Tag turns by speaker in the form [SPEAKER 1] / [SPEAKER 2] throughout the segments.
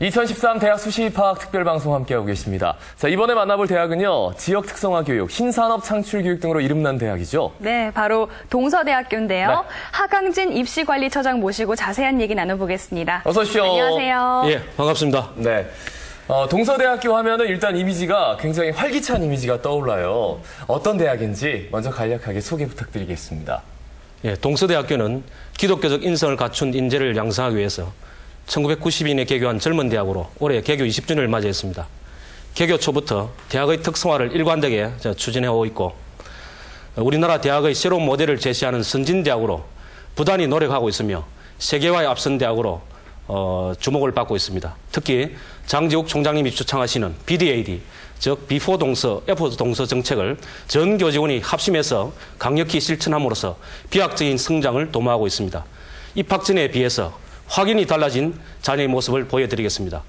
[SPEAKER 1] 2013 대학 수시입학 특별방송 함께하고 계십니다. 자, 이번에 만나볼 대학은요, 지역 특성화 교육, 신산업 창출 교육 등으로 이름난 대학이죠.
[SPEAKER 2] 네, 바로 동서대학교인데요.
[SPEAKER 1] 네.
[SPEAKER 2] 하강진 입시관리처장 모시고 자세한 얘기 나눠보겠습니다.
[SPEAKER 1] 어서 오십시오.
[SPEAKER 2] 안녕하세요.
[SPEAKER 3] 예, 반갑습니다.
[SPEAKER 1] 네. 어, 동서대학교 하면은 일단 이미지가 굉장히 활기찬 이미지가 떠올라요. 어떤 대학인지 먼저 간략하게 소개 부탁드리겠습니다.
[SPEAKER 3] 예, 동서대학교는 기독교적 인성을 갖춘 인재를 양성하기 위해서 1992년에 개교한 젊은 대학으로 올해 개교 20주년을 맞이했습니다. 개교 초부터 대학의 특성화를 일관되게 저 추진해 오고 있고 우리나라 대학의 새로운 모델을 제시하는 선진 대학으로 부단히 노력하고 있으며 세계화에 앞선 대학으로 어, 주목을 받고 있습니다. 특히 장지욱 총장님이 추창하시는 BDAD, 즉 비포 동서, 애프터 동서 정책을 전 교직원이 합심해서 강력히 실천함으로써 비약적인 성장을 도모하고 있습니다. 입학 전에 비해서 확연히 달라진 자녀의 모습을 보여드리겠습니다.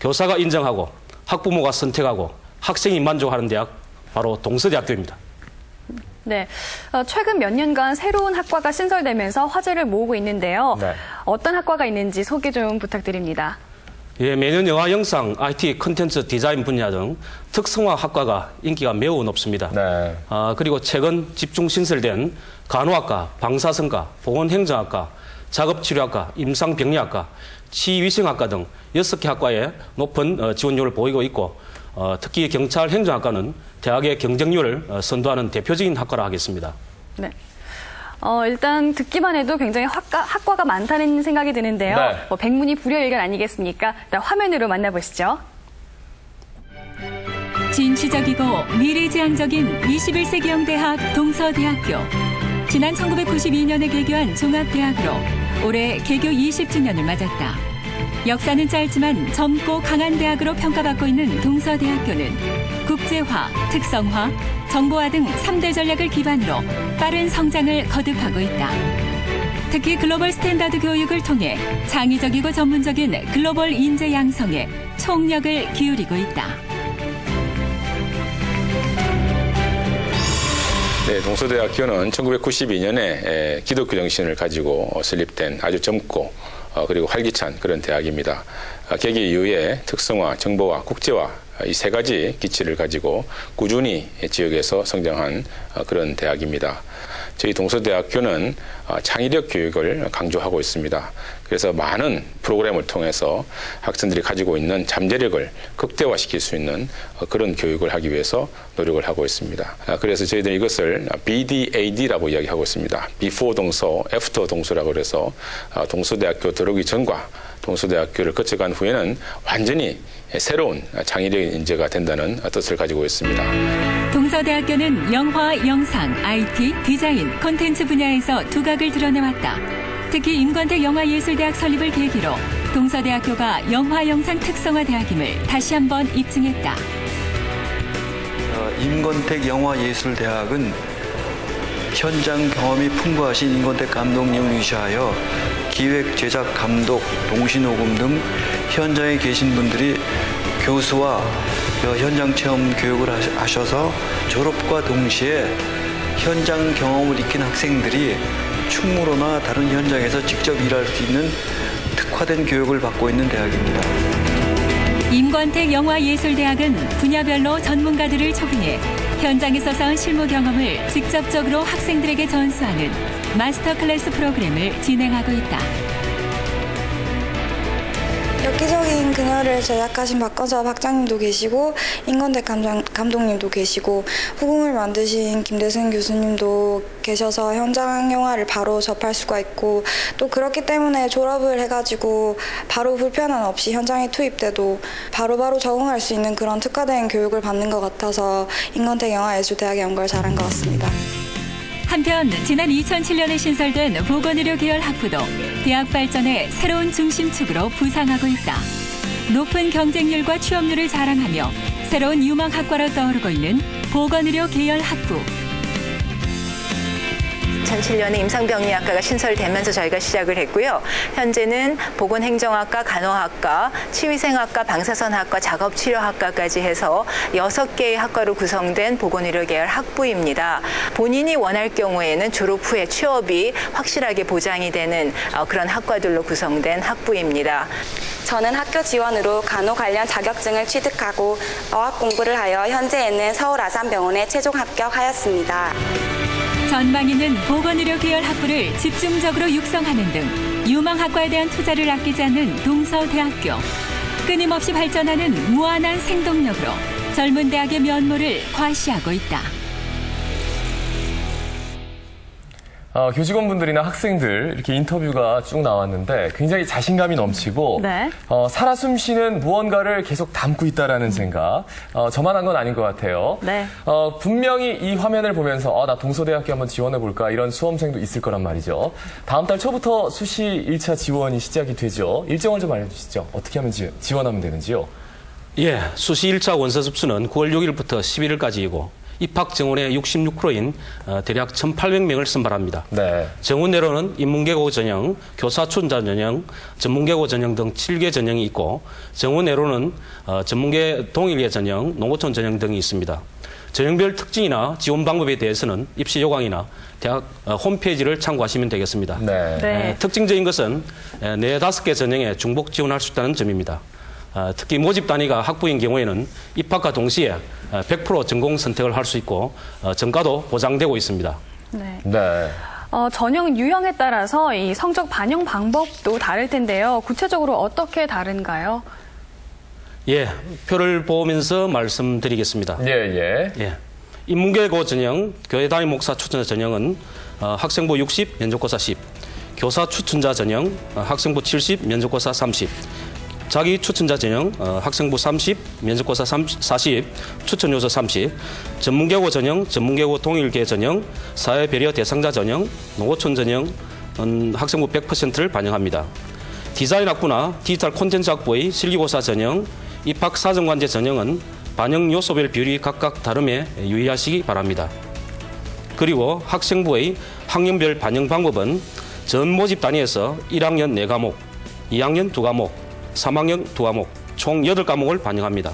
[SPEAKER 3] 교사가 인정하고 학부모가 선택하고 학생이 만족하는 대학 바로 동서대학교입니다.
[SPEAKER 2] 네, 어, 최근 몇 년간 새로운 학과가 신설되면서 화제를 모으고 있는데요.
[SPEAKER 1] 네.
[SPEAKER 2] 어떤 학과가 있는지 소개 좀 부탁드립니다.
[SPEAKER 3] 예, 매년 영화 영상, IT, 컨텐츠 디자인 분야 등 특성화 학과가 인기가 매우 높습니다.
[SPEAKER 1] 네.
[SPEAKER 3] 아, 그리고 최근 집중 신설된 간호학과, 방사선과, 보건행정학과, 작업치료학과, 임상병리학과, 치위생학과 등 6개 학과에 높은 어, 지원율을 보이고 있고 어, 특히 경찰 행정학과는 대학의 경쟁률을 어, 선도하는 대표적인 학과라 하겠습니다.
[SPEAKER 2] 네. 어, 일단 듣기만 해도 굉장히 학과, 학과가 많다는 생각이 드는데요.
[SPEAKER 1] 네.
[SPEAKER 2] 뭐 백문이 불여일견 아니겠습니까? 일단 화면으로 만나보시죠.
[SPEAKER 4] 진취적이고 미래지향적인 21세기형 대학 동서대학교. 지난 1992년에 개교한 종합대학으로 올해 개교 20주년을 맞았다. 역사는 짧지만 젊고 강한 대학으로 평가받고 있는 동서대학교는 국제화, 특성화, 정보화 등 3대 전략을 기반으로 빠른 성장을 거듭하고 있다. 특히 글로벌 스탠다드 교육을 통해 창의적이고 전문적인 글로벌 인재 양성에 총력을 기울이고 있다.
[SPEAKER 5] 네, 동서대학교는 1992년에 기독교 정신을 가지고 설립된 아주 젊고 어, 그리고 활기찬 그런 대학입니다. 아, 개교 이후에 특성화, 정보화, 국제화 이 세 가지 기치를 가지고 꾸준히 지역에서 성장한 어, 그런 대학입니다. 저희 동서대학교는 어, 창의력 교육을 강조하고 있습니다. 그래서 많은 프로그램을 통해서 학생들이 가지고 있는 잠재력을 극대화시킬 수 있는 어, 그런 교육을 하기 위해서 노력을 하고 있습니다. 아, 그래서 저희들은 이것을 BDAD라고 이야기하고 있습니다. Before 동서, After 동서라고 그래서 아, 동서대학교 들어오기 전과 동서대학교를 거쳐간 후에는 완전히 새로운 창의적인 인재가 된다는 뜻을 가지고 있습니다.
[SPEAKER 4] 동서대학교는 영화, 영상, IT, 디자인, 콘텐츠 분야에서 두각을 드러내왔다. 특히 임관택 영화예술대학 설립을 계기로 동서대학교가 영화, 영상 특성화 대학임을 다시 한번 입증했다.
[SPEAKER 6] 어, 임건택 영화예술대학은 현장 경험이 풍부하신 임건택 감독님을 위시하여 기획, 제작, 감독, 동시녹음 등 현장에 계신 분들이 교수와 어, 현장 체험 교육을 하셔- 하셔서 졸업과 동시에 현장 경험을 익힌 학생들이 충무로나 다른 현장에서 직접 일할 수 있는 특화된 교육을 받고 있는 대학입니다.
[SPEAKER 4] 임관택 영화예술대학은 분야별로 전문가들을 초빙해 현장에서 쌓은 실무 경험을 직접적으로 학생들에게 전수하는 마스터 클래스 프로그램을 진행하고 있다.
[SPEAKER 7] 엽기적인 그녀를 제작하신 박건섭 학장님도 계시고 인건대 감장, 감독님도 계시고 후궁을 만드신 김대승 교수님도 계셔서 현장 영화를 바로 접할 수가 있고 또 그렇기 때문에 졸업을 해가지고 바로 불편함 없이 현장에 투입돼도 바로바로 적응할 수 있는 그런 특화된 교육을 받는 것 같아서 인건대 영화예술대학에 온걸 잘한 것 같습니다.
[SPEAKER 4] 한편 지난 2007년에 신설된 보건의료 계열 학부도 대학 발전의 새로운 중심축으로 부상하고 있다. 높은 경쟁률과 취업률을 자랑하며 새로운 유망 학과로 떠오르고 있는 보건의료 계열 학부.
[SPEAKER 8] 2007년에 임상병리학과가 신설되면서 저희가 시작을 했고요. 현재는 보건행정학과, 간호학과, 치위생학과, 방사선학과, 작업치료학과까지 해서 여섯 개의 학과로 구성된 보건의료 계열 학부입니다. 본인이 원할 경우에는 졸업 후에 취업이 확실하게 보장이 되는 어, 그런 학과들로 구성된 학부입니다.
[SPEAKER 7] 저는 학교 지원으로 간호 관련 자격증을 취득하고 어학 공부를 하여 현재에는 서울 아산병원에 최종 합격하였습니다.
[SPEAKER 4] 전망 있는 보건의료 계열 학부를 집중적으로 육성하는 등 유망학과에 대한 투자를 아끼지 않는 동서대학교. 끊임없이 발전하는 무한한 생동력으로 젊은 대학의 면모를 과시하고 있다.
[SPEAKER 1] 어, 교직원분들이나 학생들 이렇게 인터뷰가 쭉 나왔는데 굉장히 자신감이 넘치고
[SPEAKER 2] 네.
[SPEAKER 1] 어, 살아 숨쉬는 무언가를 계속 담고 있다라는 생각 어, 저만 한 건 아닌 것 같아요.
[SPEAKER 2] 네.
[SPEAKER 1] 어, 분명히 이 화면을 보면서 어, 나 동서대학교 한번 지원해 볼까 이런 수험생도 있을 거란 말이죠. 다음 달 초부터 수시 1차 지원이 시작이 되죠. 일정을 좀 알려주시죠. 어떻게 하면 지, 지원하면 되는지요?
[SPEAKER 3] 예, 수시 1차 원서 접수는 9월 6일부터 11일까지이고 입학 정원의 66%인 어, 대략 1,800명을 선발합니다.
[SPEAKER 1] 네.
[SPEAKER 3] 정원 내로는 인문계고 전형, 교사 춘자 전형, 전문계고 전형 등 7개 전형이 있고 정원 내로는 어, 전문계 동일계 전형, 농어촌 전형 등이 있습니다. 전형별 특징이나 지원 방법에 대해서는 입시 요강이나 대학 어, 홈페이지를 참고하시면 되겠습니다.
[SPEAKER 1] 네.
[SPEAKER 2] 네.
[SPEAKER 3] 에, 특징적인 것은 에, 네 다섯 개 전형에 중복 지원할 수 있다는 점입니다. 아, 특히 모집 단위가 학부인 경우에는 입학과 동시에 어, 100% 전공 선택을 할 수 있고 어, 전가도 보장되고 있습니다.
[SPEAKER 2] 네.
[SPEAKER 1] 네.
[SPEAKER 2] 어, 전형 유형에 따라서 이 성적 반영 방법도 다를 텐데요. 구체적으로 어떻게 다른가요?
[SPEAKER 3] 예, 표를 보면서 말씀드리겠습니다.
[SPEAKER 1] 예, 예.
[SPEAKER 3] 예. 인문계고 전형, 교회 담임 목사 추천자 전형은 어, 학생부 60, 면접고사 10, 교사 추천자 전형, 어, 학생부 70, 면접고사 30, 자기 추천자 전형, 어, 학생부 30, 면접고사 30, 40, 추천 요소 30, 전문계고 전형, 전문계고 동일계 전형, 사회배려 대상자 전형, 농어촌 전형, 은 학생부 100%를 반영합니다. 디자인 학부나 디지털 콘텐츠 학부의 실기고사 전형, 입학 사정관제 전형은 반영 요소별 비율이 각각 다름에 유의하시기 바랍니다. 그리고 학생부의 학년별 반영 방법은 전 모집 단위에서 1학년 4과목, 2학년 2과목, 3학년 2과목, 총 8과목을 반영합니다.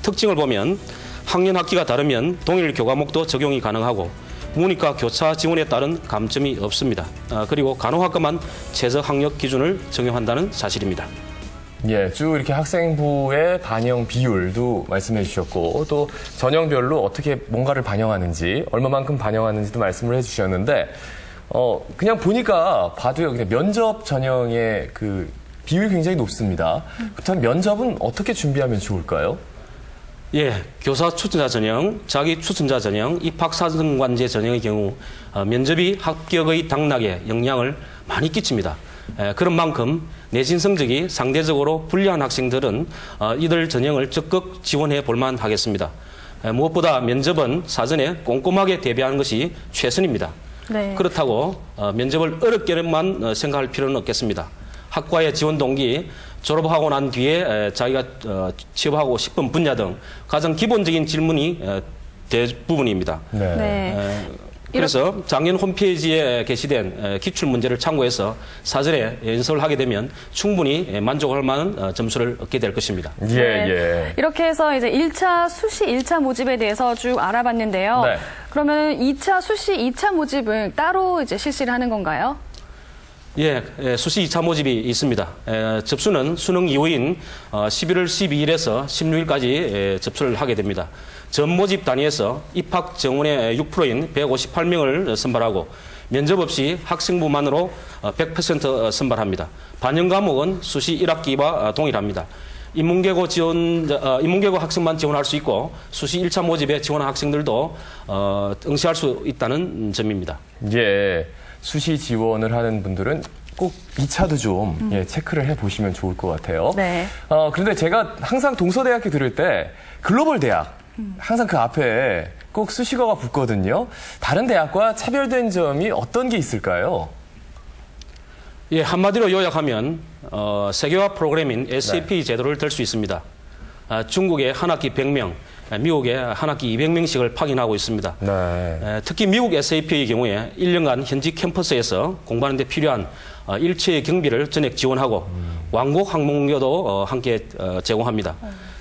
[SPEAKER 3] 특징을 보면 학년 학기가 다르면 동일 교과목도 적용이 가능하고 문이과 교차 지원에 따른 감점이 없습니다. 아, 그리고 간호학과만 최저 학력 기준을 적용한다는 사실입니다.
[SPEAKER 1] 예, 쭉 이렇게 학생부의 반영 비율도 말씀해 주셨고 또 전형별로 어떻게 뭔가를 반영하는지 얼마만큼 반영하는지도 말씀을 해 주셨는데 어 그냥 보니까 봐도요 그냥 면접 전형의 그 비율이 굉장히 높습니다. 그렇다면 면접은 어떻게 준비하면 좋을까요?
[SPEAKER 3] 예, 교사 추천자 전형, 자기 추천자 전형, 입학 사정관제 전형의 경우 어, 면접이 합격의 당락에 영향을 많이 끼칩니다. 에, 그런 만큼 내신 성적이 상대적으로 불리한 학생들은 어, 이들 전형을 적극 지원해 볼만 하겠습니다. 에, 무엇보다 면접은 사전에 꼼꼼하게 대비하는 것이 최선입니다.
[SPEAKER 2] 네.
[SPEAKER 3] 그렇다고 어, 면접을 어렵게만 어, 생각할 필요는 없겠습니다. 학과의 지원 동기, 졸업하고 난 뒤에 에, 자기가 어, 취업하고 싶은 분야 등 가장 기본적인 질문이 에, 대부분입니다.
[SPEAKER 1] 네.
[SPEAKER 2] 네.
[SPEAKER 3] 에, 그래서 작년 홈페이지에 게시된 에, 기출 문제를 참고해서 사전에 연습을 하게 되면 충분히 에, 만족할 만한 어, 점수를 얻게 될 것입니다.
[SPEAKER 1] 예,
[SPEAKER 2] 네.
[SPEAKER 1] 예.
[SPEAKER 2] 이렇게 해서 이제 1차 수시 1차 모집에 대해서 쭉 알아봤는데요.
[SPEAKER 1] 네.
[SPEAKER 2] 그러면 2차 수시 2차 모집을 따로 이제 실시를 하는 건가요?
[SPEAKER 3] 예, 예, 수시 2차 모집이 있습니다. 에, 접수는 수능 이후인 어, 11월 12일에서 16일까지 에, 접수를 하게 됩니다. 전 모집 단위에서 입학 정원의 6%인 158명을 선발하고 면접 없이 학생부만으로 어, 100% 선발합니다. 반영 과목은 수시 1학기와 어, 동일합니다. 인문계고 지원, 어, 인문계고 학생만 지원할 수 있고 수시 1차 모집에 지원한 학생들도 어, 응시할 수 있다는 점입니다.
[SPEAKER 1] 예. 수시 지원을 하는 분들은 꼭 2차도 좀 예, 체크를 해 보시면 좋을 것 같아요.
[SPEAKER 2] 네.
[SPEAKER 1] 어, 그런데 제가 항상 동서대학교 들을 때 글로벌 대학 항상 그 앞에 꼭 수식어가 붙거든요. 다른 대학과 차별된 점이 어떤 게 있을까요?
[SPEAKER 3] 예, 한마디로 요약하면 어, 세계화 프로그램인 SAP 제도를 들 수 있습니다. 아, 중국의 한 학기 100명, 미국에 한 학기 200명씩을 파견하고 있습니다.
[SPEAKER 1] 네.
[SPEAKER 3] 에, 특히 미국 SAP의 경우에 1년간 현지 캠퍼스에서 공부하는 데 필요한 어, 일체의 경비를 전액 지원하고 왕복 항공료도 어, 함께 어, 제공합니다.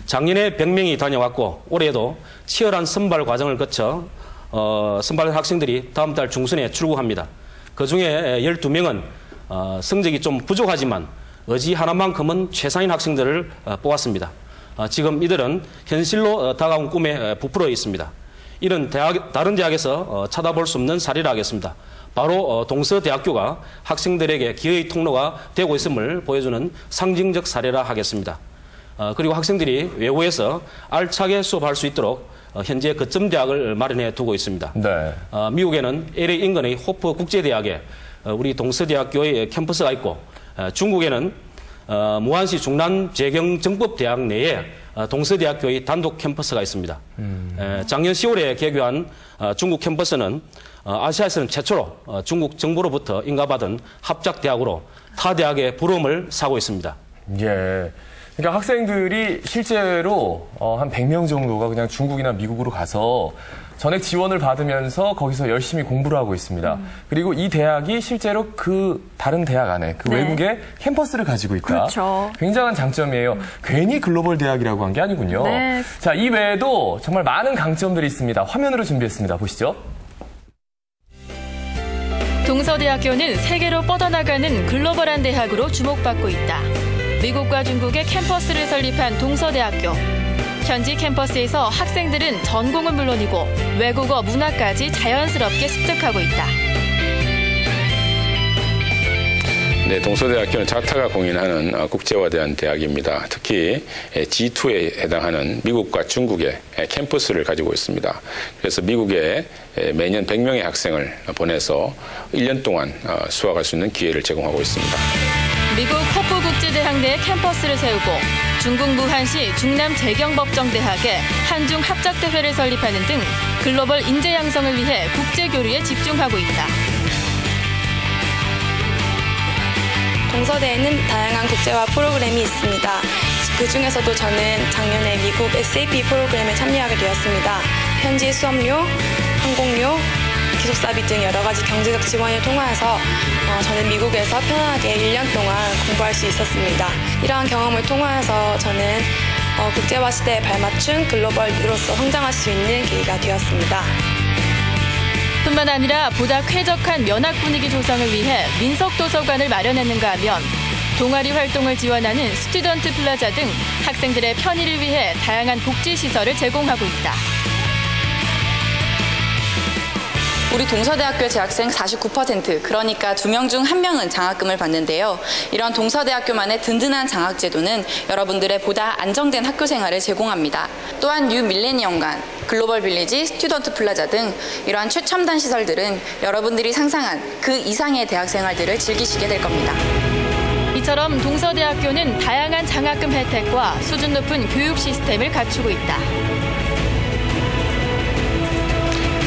[SPEAKER 3] 작년에 100명이 다녀왔고 올해도 치열한 선발 과정을 거쳐 어, 선발 학생들이 다음 달 중순에 출국합니다. 그 중에 12명은 어, 성적이 좀 부족하지만 의지 하나만큼은 최상인 학생들을 어, 뽑았습니다. 어, 지금 이들은 현실로 어, 다가온 꿈에 어, 부풀어 있습니다. 이런 대학, 다른 대학에서 어, 찾아볼 수 없는 사례를 하겠습니다. 바로 어, 동서대학교가 학생들에게 기회의 통로가 되고 있음을 보여주는 상징적 사례라 하겠습니다. 어, 그리고 학생들이 외국에서 알차게 수업할 수 있도록 어, 현재 거점 대학을 마련해 두고 있습니다.
[SPEAKER 1] 네.
[SPEAKER 3] 어, 미국에는 LA 인근의 호프 국제대학에 어, 우리 동서대학교의 캠퍼스가 있고 어, 중국에는 어, 무안시 중남 재경정법대학 내에 어, 동서대학교의 단독 캠퍼스가 있습니다. 에, 작년 10월에 개교한 어, 중국 캠퍼스는 어, 아시아에서는 최초로 어, 중국 정부로부터 인가받은 합작대학으로 타 대학의 부름을 사고 있습니다.
[SPEAKER 1] 예. 그러니까 학생들이 실제로 어, 한 100명 정도가 그냥 중국이나 미국으로 가서 전액 지원을 받으면서 거기서 열심히 공부를 하고 있습니다. 그리고 이 대학이 실제로 그 다른 대학 안에 그
[SPEAKER 2] 네.
[SPEAKER 1] 외국에 캠퍼스를 가지고 있다.
[SPEAKER 2] 그렇죠.
[SPEAKER 1] 굉장한 장점이에요. 괜히 글로벌 대학이라고 한 게 아니군요.
[SPEAKER 2] 네.
[SPEAKER 1] 자, 이 외에도 정말 많은 강점들이 있습니다. 화면으로 준비했습니다. 보시죠.
[SPEAKER 9] 동서대학교는 세계로 뻗어나가는 글로벌한 대학으로 주목받고 있다. 미국과 중국의 캠퍼스를 설립한 동서대학교. 현지 캠퍼스에서 학생들은 전공은 물론이고 외국어 문화까지 자연스럽게 습득하고 있다.
[SPEAKER 5] 네, 동서대학교는 자타가 공인하는 어, 국제화대한 대학입니다. 특히 에, G2에 해당하는 미국과 중국의 에, 캠퍼스를 가지고 있습니다. 그래서 미국에 에, 매년 100명의 학생을 보내서 1년 동안 어, 수학할 수 있는 기회를 제공하고 있습니다.
[SPEAKER 9] 미국 호프 국제대학 내에 캠퍼스를 세우고 중국 무한시 중남 재경법정대학에 한중 합작대회를 설립하는 등 글로벌 인재 양성을 위해 국제 교류에 집중하고 있다.
[SPEAKER 7] 동서대에는 다양한 국제화 프로그램이 있습니다. 그 중에서도 저는 작년에 미국 SAP 프로그램에 참여하게 되었습니다. 현지 수업료, 항공료, 기숙사비 등 여러 가지 경제적 지원을 통하여서 어, 저는 미국에서 편안하게 1년 동안 공부할 수 있었습니다. 이러한 경험을 통하여서 저는 어, 국제화 시대에 발맞춘 글로벌으로서 성장할 수 있는 계기가 되었습니다.
[SPEAKER 9] 뿐만 아니라 보다 쾌적한 면학 분위기 조성을 위해 민속 도서관을 마련했는가 하면 동아리 활동을 지원하는 스튜던트 플라자 등 학생들의 편의를 위해 다양한 복지 시설을 제공하고 있다.
[SPEAKER 10] 우리 동서대학교 재학생 49% 그러니까 두 명 중 한 명은 장학금을 받는데요. 이런 동서대학교만의 든든한 장학 제도는 여러분들의 보다 안정된 학교 생활을 제공합니다. 또한 뉴 밀레니엄관, 글로벌 빌리지, 스튜던트 플라자 등 이러한 최첨단 시설들은 여러분들이 상상한 그 이상의 대학 생활들을 즐기시게 될 겁니다.
[SPEAKER 9] 이처럼 동서대학교는 다양한 장학금 혜택과 수준 높은 교육 시스템을 갖추고 있다.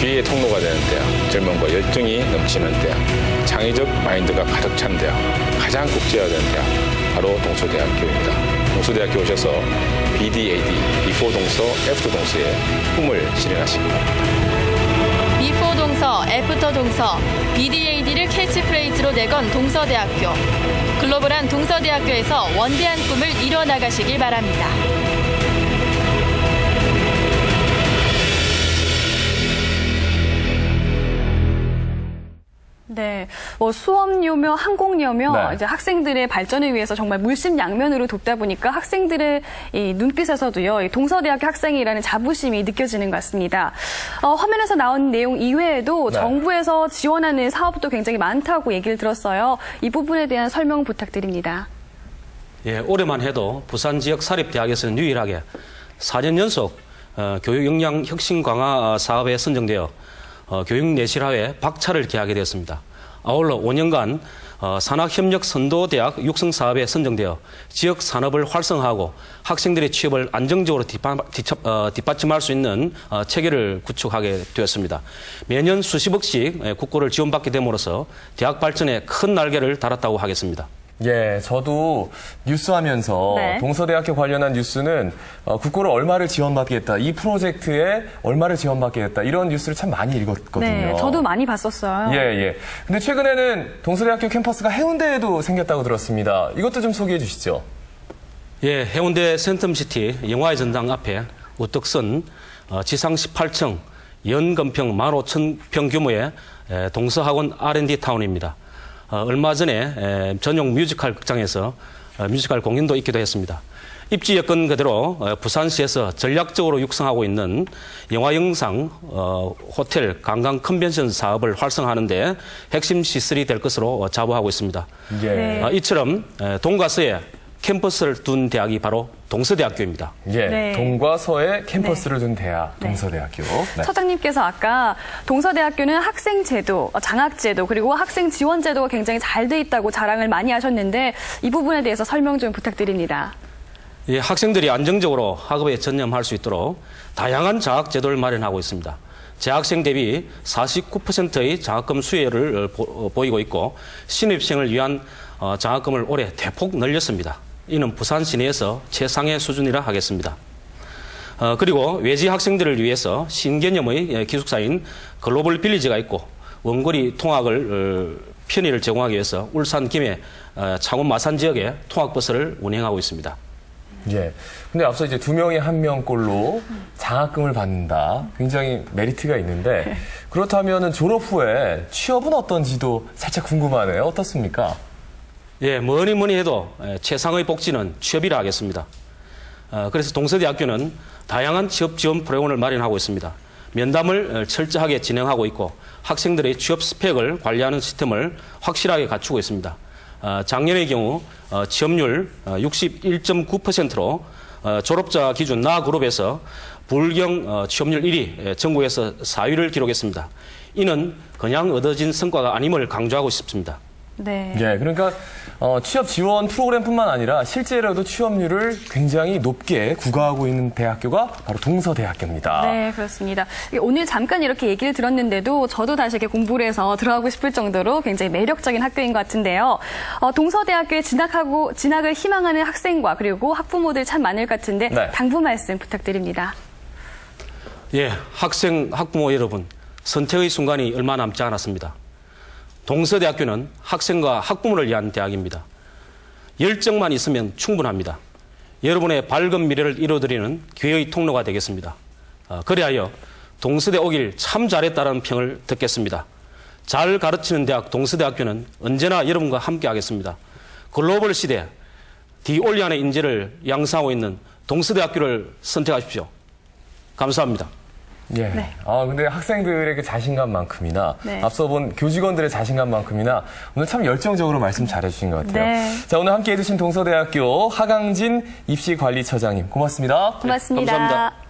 [SPEAKER 5] 기회의 통로가 되는 대학, 젊음과 열정이 넘치는 대학, 창의적 마인드가 가득 찬 대학, 가장 국제화된 대학, 바로 동서대학교입니다. 동서대학교 오셔서 BDAD, Before 동서, After 동서의 꿈을 실현하시기 바랍니다.
[SPEAKER 9] 비포 동서, 애프터 동서, BDAD를 캐치프레이즈로 내건 동서대학교. 글로벌한 동서대학교에서 원대한 꿈을 이뤄나가시길 바랍니다.
[SPEAKER 2] 네, 뭐 수업료며 항공료며
[SPEAKER 1] 네.
[SPEAKER 2] 이제 학생들의 발전을 위해서 정말 물심양면으로 돕다 보니까 학생들의 이 눈빛에서도요, 이 동서대학교 학생이라는 자부심이 느껴지는 것 같습니다. 어, 화면에서 나온 내용 이외에도
[SPEAKER 1] 네.
[SPEAKER 2] 정부에서 지원하는 사업도 굉장히 많다고 얘기를 들었어요. 이 부분에 대한 설명 부탁드립니다.
[SPEAKER 3] 예, 올해만 해도 부산 지역 사립대학에서는 유일하게 4년 연속 어, 교육 역량 혁신 강화 사업에 선정되어 어, 교육 내실화에 박차를 기하게 되었습니다. 아울러 5년간 어, 산학협력 선도대학 육성 사업에 선정되어 지역 산업을 활성화하고 학생들의 취업을 안정적으로 뒷받, 뒷- 어, 뒷받침할 수 있는 어, 체계를 구축하게 되었습니다. 매년 수십억씩 예, 국고를 지원받게 됨으로써 대학 발전에 큰 날개를 달았다고 하겠습니다.
[SPEAKER 1] 예, 저도 뉴스 하면서
[SPEAKER 2] 네.
[SPEAKER 1] 동서대학교 관련한 뉴스는 어, 국고를 얼마를 지원받겠다, 이 프로젝트에 얼마를 지원받겠다, 이런 뉴스를 참 많이 읽었거든요.
[SPEAKER 2] 네, 저도 많이 봤었어요.
[SPEAKER 1] 예, 예. 근데 최근에는 동서대학교 캠퍼스가 해운대에도 생겼다고 들었습니다. 이것도 좀 소개해 주시죠.
[SPEAKER 3] 예, 해운대 센텀시티 영화의 전당 앞에 우뚝 선 어, 지상 18층 연건평 15,000평 규모의 에, 동서학원 R&D 타운입니다. 어, 얼마 전에 에, 전용 뮤지컬 극장에서 어, 뮤지컬 공연도 있기도 했습니다. 입지 여건 그대로 어, 부산시에서 전략적으로 육성하고 있는 영화 영상, 어, 호텔, 관광 컨벤션 사업을 활성화하는데 핵심 시설이 될 것으로 어, 자부하고 있습니다.
[SPEAKER 1] 예.
[SPEAKER 3] 이처럼 에, 동가서에 캠퍼스를 둔 대학이 바로 동서대학교입니다.
[SPEAKER 1] 예.
[SPEAKER 2] 네.
[SPEAKER 1] 동과 서에 캠퍼스를 둔 대학, 동서대학교. 네.
[SPEAKER 2] 처장님께서 아까 동서대학교는 학생 제도, 어, 장학 제도, 그리고 학생 지원 제도가 굉장히 잘 돼 있다고 자랑을 많이 하셨는데 이 부분에 대해서 설명 좀 부탁드립니다.
[SPEAKER 3] 예, 학생들이 안정적으로 학업에 전념할 수 있도록 다양한 장학 제도를 마련하고 있습니다. 재학생 대비 49%의 장학금 수혜를 보- 어, 보이고 있고 신입생을 위한 어, 장학금을 올해 대폭 늘렸습니다. 이는 부산 시내에서 최상의 수준이라 하겠습니다. 어, 그리고 외지 학생들을 위해서 신개념의 예, 기숙사인 글로벌 빌리지가 있고 원거리 통학을 어, 편의를 제공하기 위해서 울산 김해 어, 창원 마산 지역에 통학버스를 운행하고 있습니다.
[SPEAKER 1] 예. 근데 앞서 이제 두 명이 한 명꼴로 장학금을 받는다. 굉장히 메리트가 있는데 그렇다면 졸업 후에 취업은 어떤지도 살짝 궁금하네요. 어떻습니까?
[SPEAKER 3] 예, 뭐니 뭐니 해도 예, 최상의 복지는 취업이라 하겠습니다. 어, 그래서 동서대학교는 다양한 취업 지원 프로그램을 마련하고 있습니다. 면담을 어, 철저하게 진행하고 있고 학생들의 취업 스펙을 관리하는 시스템을 확실하게 갖추고 있습니다. 어, 작년의 경우 어, 취업률 61.9%로 어, 졸업자 기준 나 그룹에서 불경 어, 취업률 1위, 예, 전국에서 4위를 기록했습니다. 이는 그냥 얻어진 성과가 아님을 강조하고 싶습니다.
[SPEAKER 2] 네.
[SPEAKER 1] 예. 그러니까 어, 취업 지원 프로그램뿐만 아니라 실제로도 취업률을 굉장히 높게 구가하고 있는 대학교가 바로 동서대학교입니다.
[SPEAKER 2] 네, 그렇습니다. 오늘 잠깐 이렇게 얘기를 들었는데도 저도 다시 이렇게 공부를 해서 들어가고 싶을 정도로 굉장히 매력적인 학교인 것 같은데요. 어, 동서대학교에 진학하고 진학을 희망하는 학생과 그리고 학부모들 참 많을 것 같은데
[SPEAKER 1] 네.
[SPEAKER 2] 당부 말씀 부탁드립니다.
[SPEAKER 3] 예, 학생, 학부모 여러분, 선택의 순간이 얼마 남지 않았습니다. 동서대학교는 학생과 학부모를 위한 대학입니다. 열정만 있으면 충분합니다. 여러분의 밝은 미래를 이루어드리는 기회의 통로가 되겠습니다. 어, 그리하여 동서대 오길 참 잘했다는 평을 듣겠습니다. 잘 가르치는 대학 동서대학교는 언제나 여러분과 함께 하겠습니다. 글로벌 시대 디올리안의 인재를 양성하고 있는 동서대학교를 선택하십시오. 감사합니다.
[SPEAKER 1] 예.
[SPEAKER 2] 네.
[SPEAKER 1] 아, 근데 학생들에게 자신감만큼이나
[SPEAKER 2] 네.
[SPEAKER 1] 앞서 본 교직원들의 자신감만큼이나 오늘 참 열정적으로 말씀 잘해주신 것 같아요.
[SPEAKER 2] 네.
[SPEAKER 1] 자, 오늘 함께 해주신 동서대학교 하강진 입시관리처장님 고맙습니다.
[SPEAKER 2] 고맙습니다.
[SPEAKER 3] 감사합니다.